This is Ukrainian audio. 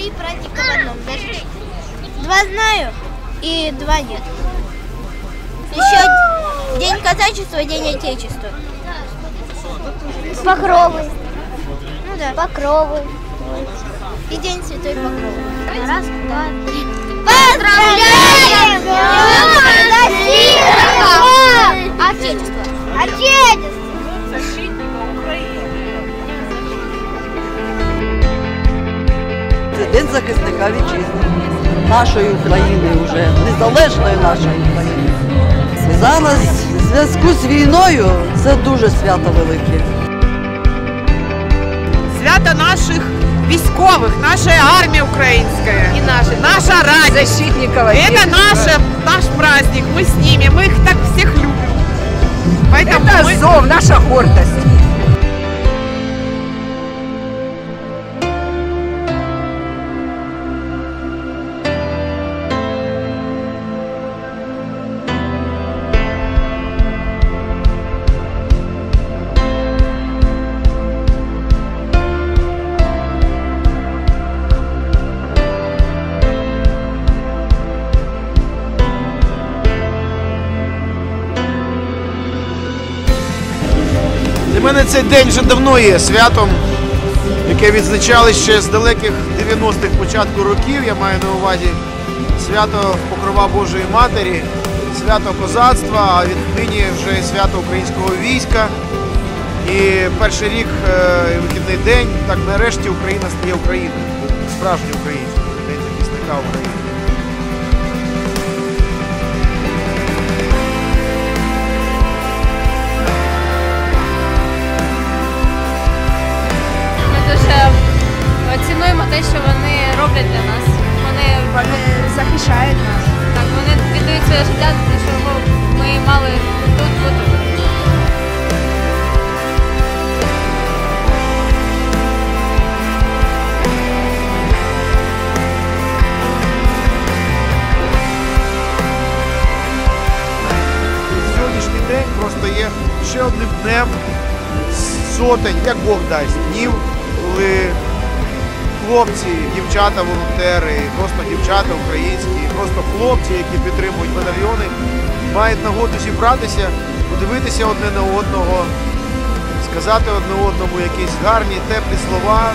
три праздника в одном. Даже два знаю и два нет. Еще День казачества, День Отечества. Покровы. Ну да. Покровы. И День Святой Покровы. Раз, два, три. Поздравляем! День захисника вітчизни, нашої України вже, незалежної нашої України. Зараз в зв'язку з війною це дуже свято велике. свято наших військових, нашей армии украинской. И наша, наша радость. защитников. Это наша, наш праздник, мы с ними, мы их так всех любим. Поэтому Это мы... зов, наша гордость. Для мене цей день вже давно є святом, яке відзначали ще з далеких 90-х початку років. Я маю на увазі свято Покрова Божої Матері, свято козацтва, а віднині вже свято українського війська. І перший рік е, і вихідний день, так нарешті Україна стає Україною, справжньою українською, День захисника України. Своє життя того, ми мали тут бути. Сьогоднішній день просто є ще одним днем сотень, як Бог дасть, днів, коли хлопці, дівчата, волонтери, просто дівчата українські, просто хлопці, які підтримують батальйони, мають нагоду зібратися, подивитися одне на одного, сказати одне одному якісь гарні, теплі слова,